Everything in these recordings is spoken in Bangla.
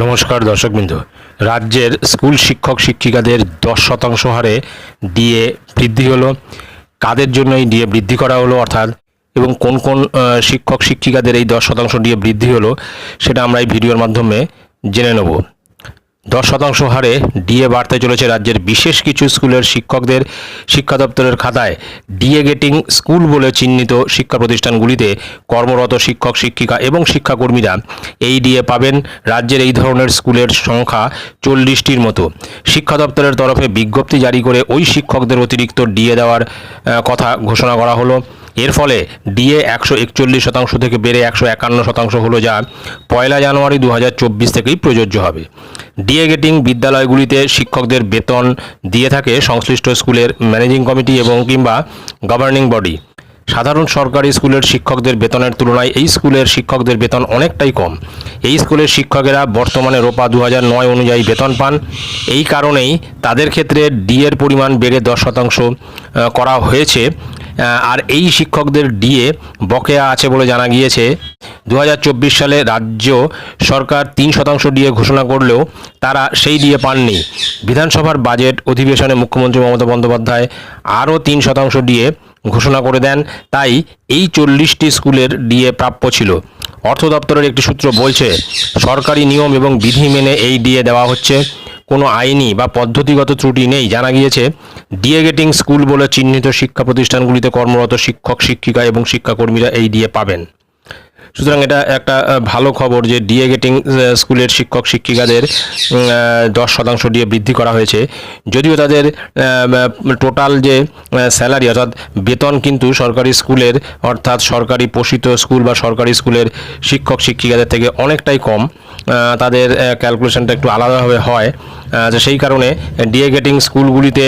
নমস্কার দর্শকবৃন্দ। রাজ্যের স্কুল শিক্ষক শিক্ষিকাদের দশ শতাংশ হারে ডিএ বৃদ্ধি হলো। কাদের জন্য এই ডিএ বৃদ্ধি করা হলো অর্থাৎ, এবং কোন কোন শিক্ষক শিক্ষিকাদের এই দশ শতাংশ ডিএ বৃদ্ধি হলো, সেটা আমরা এই ভিডিওর মাধ্যমে জেনে নেব। দশ শতাংশ হারে ডিএ বাড়তে চলেছে রাজ্যের বিশেষ কিছু স্কুলের শিক্ষকদের শিক্ষা দপ্তরের খাতায়। ডিএ গেটিং স্কুল বলে চিহ্নিত শিক্ষা প্রতিষ্ঠানগুলিতে কর্মরত শিক্ষক, শিক্ষিকা এবং শিক্ষাকর্মীরা এই ডিএ পাবেন। রাজ্যের এই ধরনের স্কুলের সংখ্যা চল্লিশটির মতো। শিক্ষা দপ্তরের তরফে বিজ্ঞপ্তি জারি করে ওই শিক্ষকদের অতিরিক্ত ডিএ দেওয়ার কথা ঘোষণা করা হলো। এর ফলে ডিএ একশো একচল্লিশ শতাংশ থেকে বেড়ে একশো একান্ন শতাংশ হলো যা পয়লা জানুয়ারি দু হাজার চব্বিশ থেকেই প্রযোজ্য হবে। ডিএ গেটিং বিদ্যালয়গুলিতে শিক্ষকদের বেতন দিয়ে থাকে সংশ্লিষ্ট স্কুলের ম্যানেজিং কমিটি এবং কিংবা গভর্নিং বডি। সাধারণ সরকারি স্কুলের শিক্ষকদের বেতনের তুলনায় এই স্কুলের শিক্ষকদের বেতন অনেকটাই কম। এই স্কুলের শিক্ষকেরা বর্তমানে রোপা দু নয় অনুযায়ী বেতন পান। এই কারণেই তাদের ক্ষেত্রে ডিএর পরিমাণ বেড়ে দশ শতাংশ করা হয়েছে। আর এই শিক্ষকদের ডিএ বকেয়া আছে বলে জানা গিয়েছে। দু হাজার চব্বিশ সালে রাজ্য সরকার তিন শতাংশ ডিএ ঘোষণা করলেও তারা সেই ডিএ পাননি। বিধানসভার বাজেট অধিবেশনে মুখ্যমন্ত্রী মমতা বন্দ্যোপাধ্যায় আরও তিন শতাংশ ডিএ ঘোষণা করে দেন। তাই এই চল্লিশটি স্কুলের ডিএ প্রাপ্য ছিল। অর্থ দপ্তরের একটি সূত্র বলছে, সরকারি নিয়ম এবং বিধি মেনে এই ডিএ দেওয়া হচ্ছে। কোনো আইনি বা পদ্ধতিগত ত্রুটি নেই। জানা গিয়েছে, ডিএ গেটিং স্কুল বলে চিহ্নিত শিক্ষা প্রতিষ্ঠানগুলিতে কর্মরত শিক্ষক, শিক্ষিকা এবং শিক্ষাকর্মীরা এই ডিএ পাবেন। সুতরাং এটা একটা ভালো খবর যে ডিএ গেটিং স্কুলের শিক্ষক, শিক্ষিকাদের দশ শতাংশ ডিএ বৃদ্ধি করা হয়েছে। যদিও তাদের টোটাল যে স্যালারি অর্থাৎ বেতন কিন্তু সরকারি স্কুলের, অর্থাৎ সরকারি পোষিত স্কুল বা সরকারি স্কুলের শিক্ষক, শিক্ষিকাদের থেকে অনেকটাই কম। তাদের ক্যালকুলেশনটা একটু আলাদাভাবে হয়। তো সেই কারণে ডিএ গেটিং স্কুলগুলিতে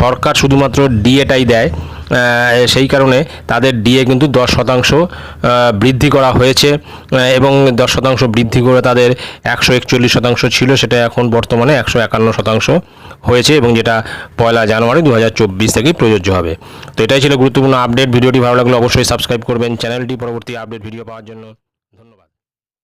সরকার শুধুমাত্র ডিএটাই দেয়। সেই কারণে তাদের ডিএ কিন্তু দশ শতাংশ বৃদ্ধি করা হয়েছে। এবং দশ শতাংশ বৃদ্ধি করে তাদের একশো একচল্লিশ শতাংশ ছিল, সেটা এখন বর্তমানে একশো একান্ন শতাংশ হয়েছে এবং যেটা পয়লা জানুয়ারি দু হাজার চব্বিশ থেকেই প্রযোজ্য হবে। তো এটাই ছিল গুরুত্বপূর্ণ আপডেট ভিডিওটি ভালো লাগলে অবশ্যই সাবস্ক্রাইব করবেন। চ্যানেলটি পরবর্তী আপডেট ভিডিও পাওয়ার জন্য।